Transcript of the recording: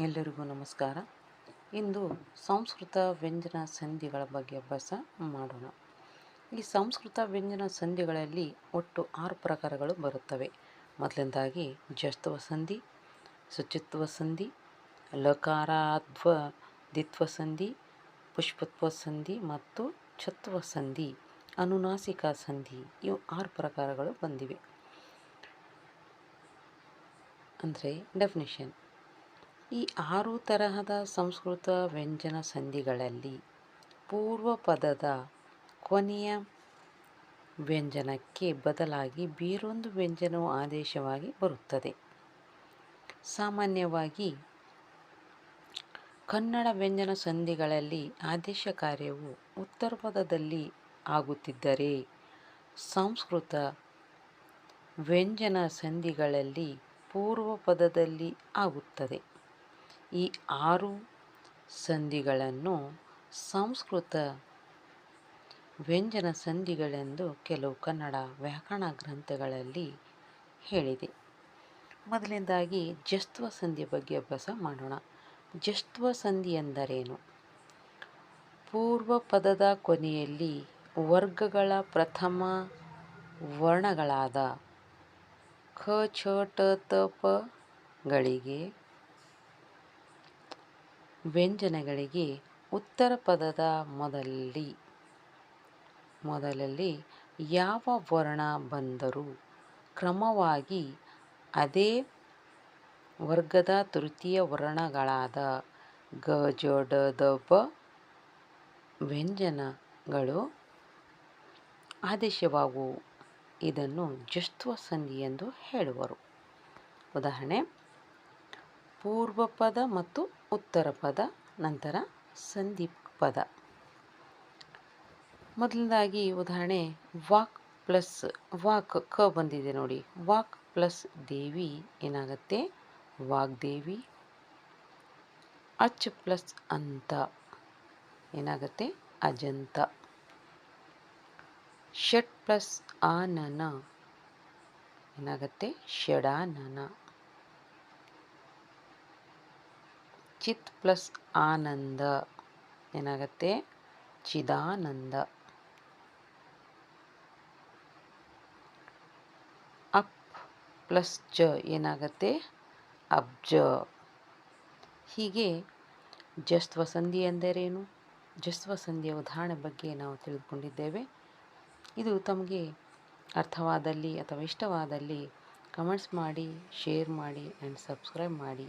ಎಲ್ಲರಿಗೂ ನಮಸ್ಕಾರ. ಇಂದು ಸಂಸ್ಕೃತ ವ್ಯಂಜನ ಸಂಧಿಗಳ ಬಗ್ಗೆ ಅಭ್ಯಾಸ ಮಾಡೋಣ. ಈ ಸಂಸ್ಕೃತ ವ್ಯಂಜನ ಸಂಧಿಗಳಲ್ಲಿ ಒಟ್ಟು ಆರು ಪ್ರಕಾರಗಳು ಬರುತ್ತವೆ. ಮೊದಲನೇದಾಗಿ ಜಸ್ತ್ವ ಸಂಧಿ, ಶುಚಿತ್ವ ಸಂಧಿ, ಲಕಾರಾಧ್ವ ದಿತ್ವ ಸಂಧಿ, ಪುಷ್ಪತ್ವ ಸಂಧಿ ಮತ್ತು ಛತ್ವ ಸಂಧಿ, ಅನುನಾಸಿಕ ಸಂಧಿ ಇವು ಆರು ಪ್ರಕಾರಗಳು ಬಂದಿವೆ. ಅಂದರೆ ಡೆಫಿನಿಷನ್ ಈ ಆರು ತರಹದ ಸಂಸ್ಕೃತ ವ್ಯಂಜನ ಸಂಧಿಗಳಲ್ಲಿ ಪೂರ್ವ ಪದದ ಕೊನೆಯ ವ್ಯಂಜನಕ್ಕೆ ಬದಲಾಗಿ ಬೇರೊಂದು ವ್ಯಂಜನವು ಆದೇಶವಾಗಿ ಬರುತ್ತದೆ. ಸಾಮಾನ್ಯವಾಗಿ ಕನ್ನಡ ವ್ಯಂಜನ ಸಂಧಿಗಳಲ್ಲಿ ಆದೇಶ ಕಾರ್ಯವು ಉತ್ತರ ಪದದಲ್ಲಿ ಆಗುತ್ತಿದ್ದರೆ ಸಂಸ್ಕೃತ ವ್ಯಂಜನ ಸಂಧಿಗಳಲ್ಲಿ ಪೂರ್ವ ಪದದಲ್ಲಿ ಆಗುತ್ತದೆ. ಈ ಆರು ಸಂಧಿಗಳನ್ನು ಸಂಸ್ಕೃತ ವ್ಯಂಜನ ಸಂಧಿಗಳೆಂದು ಕೆಲವು ಕನ್ನಡ ವ್ಯಾಕರಣ ಗ್ರಂಥಗಳಲ್ಲಿ ಹೇಳಿದೆ. ಮೊದಲನೇದಾಗಿ ಜಸ್ತ್ವ ಸಂಧಿ ಬಗ್ಗೆ ಅಭ್ಯಾಸ ಮಾಡೋಣ. ಜಸ್ತ್ವ ಸಂಧಿ ಎಂದರೇನು? ಪೂರ್ವ ಪದದ ಕೊನೆಯಲ್ಲಿ ವರ್ಗಗಳ ಪ್ರಥಮ ವರ್ಣಗಳಾದ ಖ ಛ ಟ, ತ ಪಗಳಿಗೆ ವ್ಯಂಜನಗಳಿಗೆ ಉತ್ತರ ಪದದ ಮೊದಲಲ್ಲಿ ಮೊದಲಲ್ಲಿ ಯಾವ ವರ್ಣ ಬಂದರೂ ಕ್ರಮವಾಗಿ ಅದೇ ವರ್ಗದ ತೃತೀಯ ವರ್ಣಗಳಾದ ಗ, ಜ ವ್ಯಂಜನಗಳು ಆದೇಶವಾಗುವು. ಇದನ್ನು ಜಸ್ತ್ವ ಸಂಧಿ ಎಂದು ಹೇಳುವರು. ಉದಾಹರಣೆ, ಪೂರ್ವಪದ ಮತ್ತು ಉತ್ತರ ಪದ, ನಂತರ ಸಂಧಿ ಪದ. ಮೊದಲನೇದಾಗಿ ಉದಾಹರಣೆ, ವಾಕ್ ಪ್ಲಸ್ ವಾಕ್ ಕ ಬಂದಿದೆ ನೋಡಿ. ವಾಕ್ ಪ್ಲಸ್ ದೇವಿ ಏನಾಗುತ್ತೆ? ವಾಗ್ದೇವಿ ಅಚ್ ಪ್ಲಸ್ ಅಂತ ಏನಾಗುತ್ತೆ? ಅಜಂತ. ಷಟ್ ಪ್ಲಸ್ ಆನನ ಏನಾಗುತ್ತೆ? ಷಡಾನನ ಚಿತ್ ಪ್ಲಸ್ ಆನಂದ. ಏನಾಗುತ್ತೆ? ಚಿದಾನಂದ. ಅಪ್ ಪ್ಲಸ್ ಜ ಏನಾಗುತ್ತೆ? ಅಬ್ಜ ಹೀಗೆ ಜಸ್ತ್ವ ಸಂಧಿ ಎಂದರೇನು? ಜಸ್ತ್ವ ಸಂಧಿಯ ಉದಾಹರಣೆ ಬಗ್ಗೆ ನಾವು ತಿಳಿದುಕೊಂಡಿದ್ದೇವೆ. ಇದು ತಮಗೆ ಅರ್ಥವಾದಲ್ಲಿ ಅಥವಾ ಇಷ್ಟವಾದಲ್ಲಿ ಕಮೆಂಟ್ಸ್ ಮಾಡಿ ಶೇರ್ ಮಾಡಿ ಆ್ಯಂಡ್ ಸಬ್ಸ್ಕ್ರೈಬ್ ಮಾಡಿ.